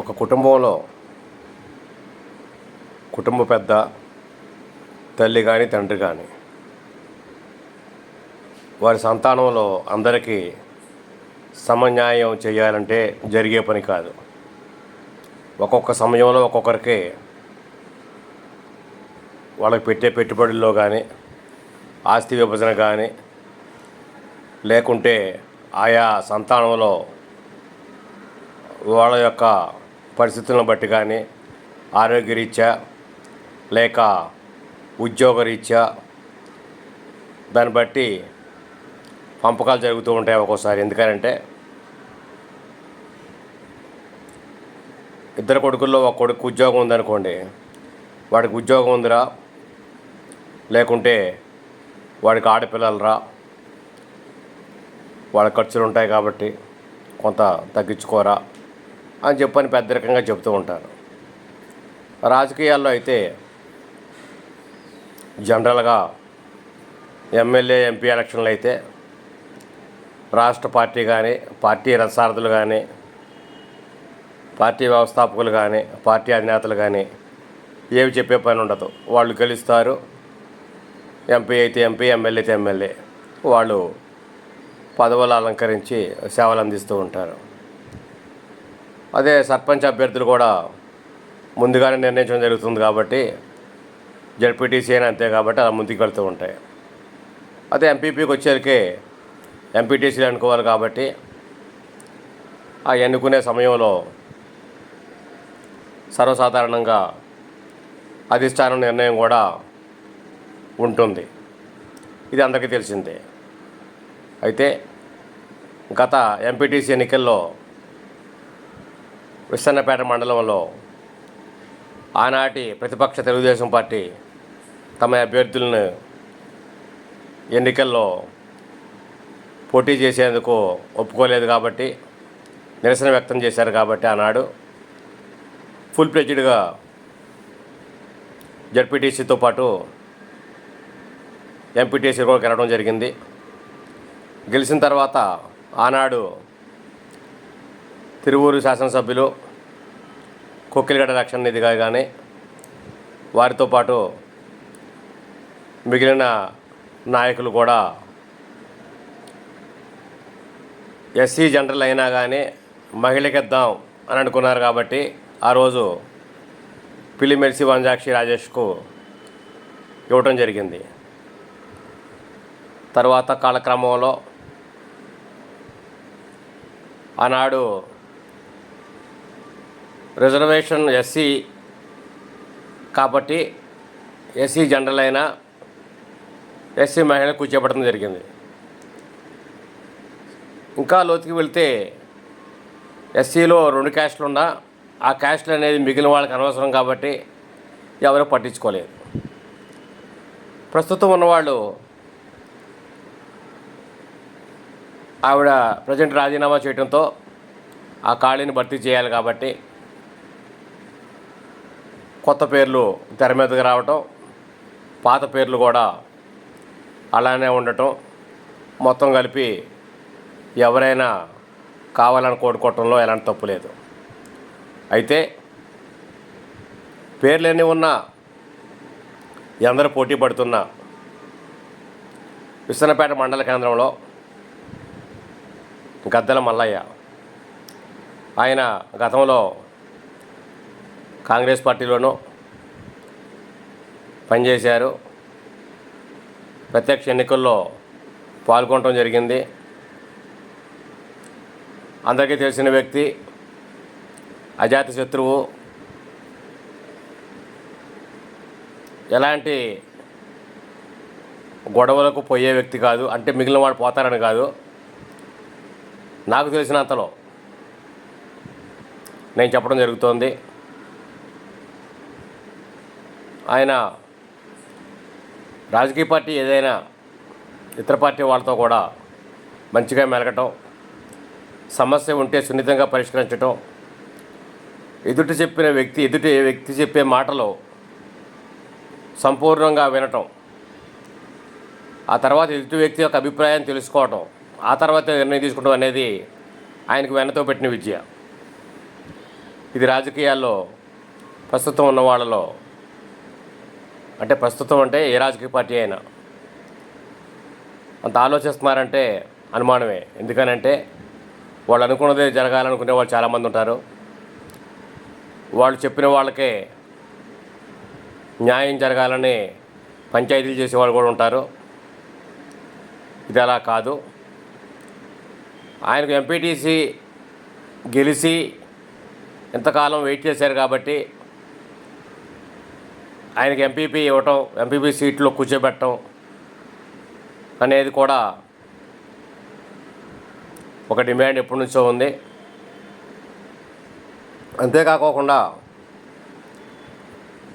ఒక కుటుంబంలో కుటుంబ పెద్ద తల్లి కానీ తండ్రి కానీ వారి సంతానంలో అందరికీ సమన్యాయం చేయాలంటే జరిగే పని కాదు. ఒక్కొక్క సమయంలో ఒక్కొక్కరికి వాళ్ళకి పెట్టే పెట్టుబడుల్లో కానీ ఆస్తి విభజన కానీ లేకుంటే ఆయా సంతానంలో వాళ్ళ యొక్క పరిస్థితులను బట్టి కానీ ఆరోగ్యరీత్యా లేక ఉద్యోగరీత్యా దాన్ని బట్టి పంపకాలు జరుగుతూ ఉంటాయి ఒక్కోసారి. ఎందుకంటే ఇద్దరు కొడుకుల్లో ఒక కొడుకు ఉద్యోగం ఉందనుకోండి వాడికి ఉద్యోగం ఉందిరా లేకుంటే వాడికి ఆడపిల్లలరా వాళ్ళ ఖర్చులు ఉంటాయి కాబట్టి కొంత తగ్గించుకోరా అని చెప్పని పెద్దరికంగా చెప్తూ ఉంటారు. రాజకీయాల్లో అయితే జనరల్గా ఎమ్మెల్యే ఎంపీ ఎలక్షన్లు అయితే రాష్ట్ర పార్టీ కానీ పార్టీ రసార్థులు కానీ పార్టీ వ్యవస్థాపకులు కానీ పార్టీ అధినేతలు కానీ ఏవి చెప్పే పని ఉండదు. వాళ్ళు గెలుస్తారు. ఎంపీ అయితే ఎంపీ ఎమ్మెల్యే అయితే ఎమ్మెల్యే. వాళ్ళు పదవులు అలంకరించి సేవలు అందిస్తూ ఉంటారు. అదే సర్పంచ్ అభ్యర్థులు కూడా ముందుగానే నిర్ణయించడం జరుగుతుంది కాబట్టి జడ్పీటీసీ అని అంతే కాబట్టి అలా ముందుకు వెళ్తూ ఉంటాయి. అదే ఎంపీపీకి వచ్చేసరికి ఎంపీటీసీలు అనుకోవాలి కాబట్టి ఆ ఎన్నుకునే సమయంలో సర్వసాధారణంగా అధిష్టానం నిర్ణయం కూడా ఉంటుంది. ఇది అందరికీ తెలిసిందే. అయితే గత ఎంపీటీసీ ఎన్నికల్లో విస్తన్నపేట మండలంలో ఆనాటి ప్రతిపక్ష తెలుగుదేశం పార్టీ తమ అభ్యర్థులను ఎన్నికల్లో పోటీ చేసేందుకు ఒప్పుకోలేదు కాబట్టి నిరసన వ్యక్తం చేశారు కాబట్టి ఆనాడు ఫుల్ ప్లెజ్డ్గా జడ్పీటీసీతో పాటు ఎంపీటీసీ కూడా గెలవడం జరిగింది. గెలిచిన తర్వాత ఆనాడు తిరువూరు శాసనసభ్యులు కొక్కిలిగడ్డ రక్షణ నిధిగా కానీ వారితో పాటు మిగిలిన నాయకులు కూడా ఎస్సీ జనరల్ అయినా కానీ మహిళకిద్దాం అని అనుకున్నారు కాబట్టి ఆ రోజు పిల్లిమెర్సి వంజాక్షి రాజేష్కు ఇవ్వటం జరిగింది. తర్వాత కాలక్రమంలో ఆనాడు రిజర్వేషన్ ఎస్సీ కాబట్టి ఎస్సీ జనరల్ అయినా ఎస్సీ మహిళ కూర్చోబెట్టడం జరిగింది. ఇంకా లోతుకి వెళ్తే ఎస్సీలో రెండు క్యాస్ట్లు ఉన్నా ఆ క్యాస్ట్లు అనేది మిగిలిన వాళ్ళకి అనవసరం కాబట్టి ఎవరూ పట్టించుకోలేదు. ప్రస్తుతం ఉన్నవాళ్ళు ఆవిడ ప్రజెంట్ రాజీనామా చేయడంతో ఆ ఖాళీని భర్తీ చేయాలి కాబట్టి కొత్త పేర్లు తెర మీదకి రావటం పాత పేర్లు కూడా అలానే ఉండటం మొత్తం కలిపి ఎవరైనా కావాలని కోరుకోవటంలో ఎలాంటి తప్పు లేదు. అయితే పేర్లు ఎన్ని ఉన్నా ఎందరూ పోటీ పడుతున్నా విశ్వనపేట మండల కేంద్రంలో గద్దెల మల్లయ్య ఆయన గతంలో కాంగ్రెస్ పార్టీలోనూ పనిచేశారు. ప్రత్యక్ష ఎన్నికల్లో పాల్గొనడం జరిగింది. అందరికీ తెలిసిన వ్యక్తి అజాత శత్రువు. ఎలాంటి గొడవలకు పోయే వ్యక్తి కాదు. అంటే మిగిలిన వాడు పోతారని కాదు. నాకు తెలిసినంతలో నేను చెప్పడం జరుగుతోంది. ఆయన రాజకీయ పార్టీ ఏదైనా ఇతర పార్టీ వాళ్ళతో కూడా మంచిగా మెలగటం సమస్య ఉంటే సున్నితంగా పరిష్కరించటం ఎదుటి చెప్పిన వ్యక్తి ఎదుటి వ్యక్తి చెప్పే మాటలు సంపూర్ణంగా వినటం ఆ తర్వాత ఎదుటి వ్యక్తి యొక్క అభిప్రాయం తెలుసుకోవటం ఆ తర్వాత నిర్ణయం తీసుకోవడం అనేది ఆయనకు వెన్నతో పెట్టిన విద్య. ఇది రాజకీయాల్లో ప్రస్తుతం ఉన్న వాళ్ళలో అంటే ప్రస్తుతం అంటే ఏ రాజకీయ పార్టీ అయినా. అంత ఆలోచిస్తున్నారంటే అనుమానమే. ఎందుకనంటే వాళ్ళు అనుకున్నదే జరగాలనుకునే వాళ్ళు చాలామంది ఉంటారు. వాళ్ళు చెప్పిన వాళ్ళకే న్యాయం జరగాలని పంచాయతీలు చేసేవాళ్ళు కూడా ఉంటారు. ఇది అలా కాదు. ఆయనకు ఎంపీటీసీ గెలిచి ఎంతకాలం వెయిట్ చేశారు కాబట్టి ఆయనకి ఎంపీపీ ఇవ్వటం ఎంపీపీ సీట్లో కూర్చోబెట్టడం అనేది కూడా ఒక డిమాండ్ ఎప్పటి నుంచో ఉంది. అంతేకాకోకుండా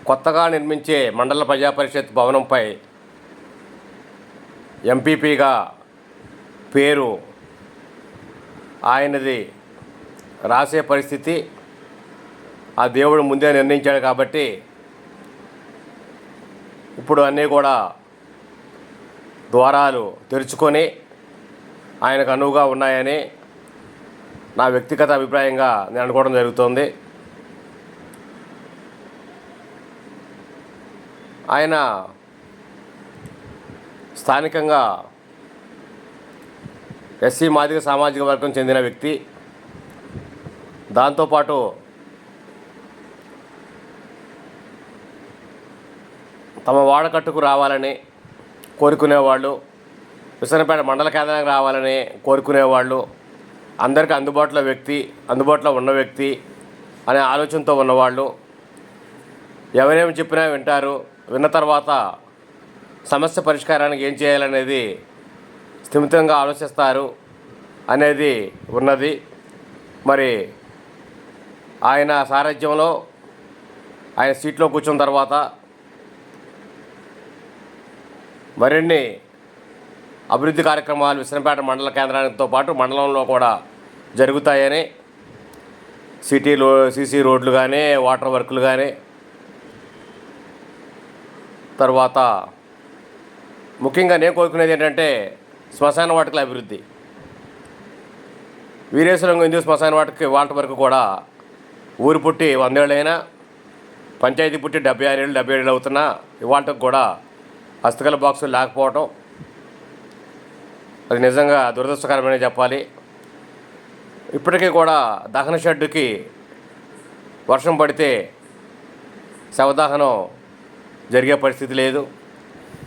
కొత్తగా నిర్మించే మండల ప్రజాపరిషత్ భవనంపై ఎంపీపీగా పేరు ఆయనది రాసే పరిస్థితి ఆ దేవుడు ముందే నిర్ణయించాడు కాబట్టి ఇప్పుడు అన్నీ కూడా ద్వారాలు తెరుచుకొని ఆయనకు అనువుగా ఉన్నాయని నా వ్యక్తిగత అభిప్రాయంగా నేను అనుకోవడం జరుగుతుంది. ఆయన స్థానికంగా ఎస్సీ మాదిక సామాజిక వర్గం చెందిన వ్యక్తి. దాంతోపాటు తమ వాడకట్టుకు రావాలని కోరుకునేవాళ్ళు విసనపేట మండల కేంద్రానికి రావాలని కోరుకునేవాళ్ళు అందరికీ అందుబాటులో వ్యక్తి అందుబాటులో ఉన్న వ్యక్తి అనే ఆలోచనతో ఉన్నవాళ్ళు ఎవరేమి చెప్పినా వింటారు విన్న తర్వాత సమస్య పరిష్కారానికి ఏం చేయాలనేది స్థిమితంగా ఆలోచిస్తారు అనేది ఉన్నది. మరి ఆయన సారథ్యంలో ఆయన సీట్లో కూర్చున్న తర్వాత మరిన్ని అభివృద్ధి కార్యక్రమాలు విసనపేట మండల కేంద్రానితో పాటు మండలంలో కూడా జరుగుతాయని సిటీలో సీసీ రోడ్లు కానీ వాటర్ వర్కులు కానీ తర్వాత ముఖ్యంగా నేను కోరుకునేది ఏంటంటే శ్మశాన వాటికల అభివృద్ధి. వీరేశ్వరం హిందూ శ్మశాన వాటికి వాటి వరకు కూడా ఊరు పుట్టి వందేళ్ళైనా పంచాయతీ పుట్టి డెబ్బై ఆరేళ్ళు ఏళ్ళు డెబ్బై ఏళ్ళు అవుతున్నా ఇవాళకు కూడా హస్తకళ బాక్సులు లేకపోవటం అది నిజంగా దురదృష్టకరమని చెప్పాలి. ఇప్పటికీ కూడా దహన షెడ్డుకి వర్షం పడితే శవదహనం జరిగే పరిస్థితి లేదు.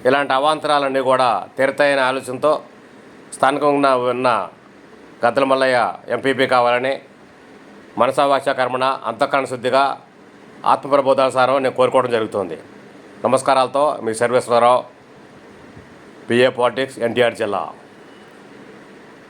ఇలాంటి అవాంతరాలన్నీ కూడా తీరతాయనే ఆలోచనతో స్థానికంగా ఉన్న గద్దల మల్లయ్య ఎంపీపీ కావాలని మనసా కర్మణ అంతఃకరణ శుద్ధిగా ఆత్మప్రబోధానుసారం నేను కోరుకోవడం జరుగుతుంది. నమస్కారాలతో మీ సర్వేశ్వరరావు బిఏ పాలిటిక్స్ ఎన్టీఆర్ జిల్లా